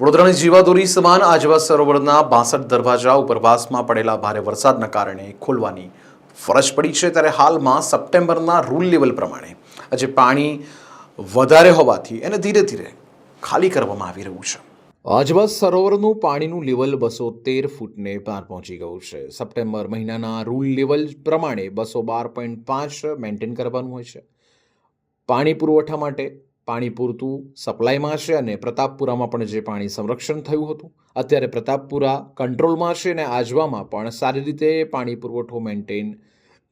વડોદરાની જીવાદોરી સમાન આજવા સરોવરના બાસઠ દરવાજા ઉપરવાસમાં પડેલા ભારે વરસાદના કારણે ખોલવાની ફરજ પડી છે ત્યારે હાલમાં સપ્ટેમ્બરના રૂલ લેવલ પ્રમાણે આજે પાણી વધારે હોવાથી એને ધીરે ધીરે ખાલી કરવામાં આવી રહ્યું છે. આજવા સરોવરનું પાણીનું લેવલ બસો તેર ફૂટને પાર પહોંચી ગયું છે. સપ્ટેમ્બર મહિનાના રૂલ લેવલ પ્રમાણે બસો બાર પોઈન્ટ પાંચ મેન્ટેન કરવાનું હોય છે. પાણી પુરવઠા માટે પાણી પૂરતું સપ્લાયમાં છે અને પ્રતાપપુરામાં પણ જે પાણી સંરક્ષણ થયું હતું, અત્યારે પ્રતાપપુરા કંટ્રોલમાં છે અને આજવામાં પણ સારી રીતે પાણી પુરવઠો મેન્ટેન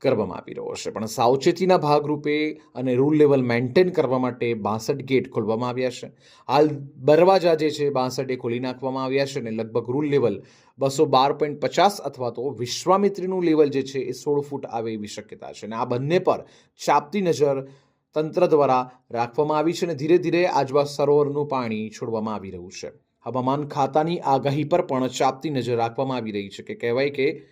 કરવામાં આવી રહ્યો છે. પણ સાવચેતીના ભાગરૂપે અને રૂલ લેવલ મેન્ટેન કરવા માટે બાસઠ ગેટ ખોલવામાં આવ્યા છે. હાલ દરવાજા જે છે બાસઠ એ ખોલી નાખવામાં આવ્યા છે અને લગભગ રૂલ લેવલ બસો બાર પોઈન્ટ પચાસ અથવા તો વિશ્વામિત્રીનું લેવલ જે છે એ સોળ ફૂટ આવે એવી શક્યતા છે. અને આ બંને પર ચાપતી નજર તંત્ર દ્વારા રાખવામાં આવી છે અને ધીરે ધીરે આજવા સરોવરનું પાણી છોડવામાં આવી રહ્યું છે. હવામાન ખાતાની આગાહી પર પણ ચાપતી નજર રાખવામાં આવી રહી છે કે કહેવાય કે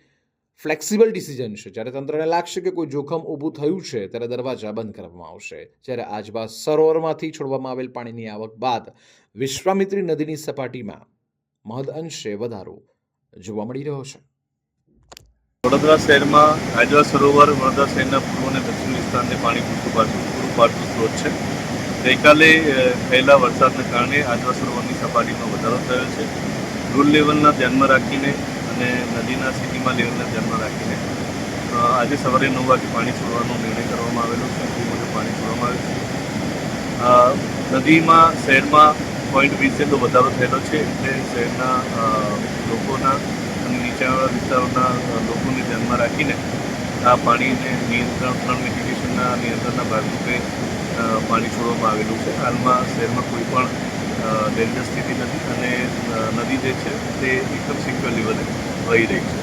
ફ્લેક્સિબલ ડિસિઝન છે. જ્યારે તંત્રને લાગશે કે કોઈ જોખમ ઊભું થયું છે, ત્યારે દરવાજા બંધ કરવામાં આવશે. જ્યારે આજવા સરોવરમાંથી છોડવામાં આવેલ પાણીની આવક બાદ વિશ્વામિત્રી નદીની સપાટીમાં મહદ અંશે વધારો જોવા મળી રહ્યો છે. વડોદરા શહેરમાં આજવા સરોવર, વડોદરા શહેરના પૂર્વ અને દક્ષિણ વિસ્તારને પાણી પૂરતું પાડતું પૂરું પાડતું સ્ત્રોત છે. ગઈકાલે થયેલા વરસાદને કારણે આજવા સરોવરની સપાટીમાં વધારો થયો છે. રૂલ લેવલના ધ્યાનમાં રાખીને અને નદીના સિટીમાં લેવલના ધ્યાનમાં રાખીને આજે સવારે નવ વાગે પાણી છોડવાનો નિર્ણય કરવામાં આવેલો છે. તે મુજબ પાણી છોડવામાં આવ્યું છે. નદીમાં, શહેરમાં પોઈન્ટ વીસ જેટલો વધારો થયેલો છે. એટલે શહેરના લોકોના અને નીચાણવાળા વિસ્તારોના લોકોને ધ્યાનમાં રાખીને આ પાણીને નિયંત્રણ ત્રણ મિટિગેશનના નિયંત્રણના ભાગરૂપે પાણી છોડવામાં આવેલું છે. હાલમાં શહેરમાં કોઈ પણ ડેન્જર સ્થિતિ નથી અને નદી જે છે તે એકદમ સિક્યોર લેવલે વહી રહી છે.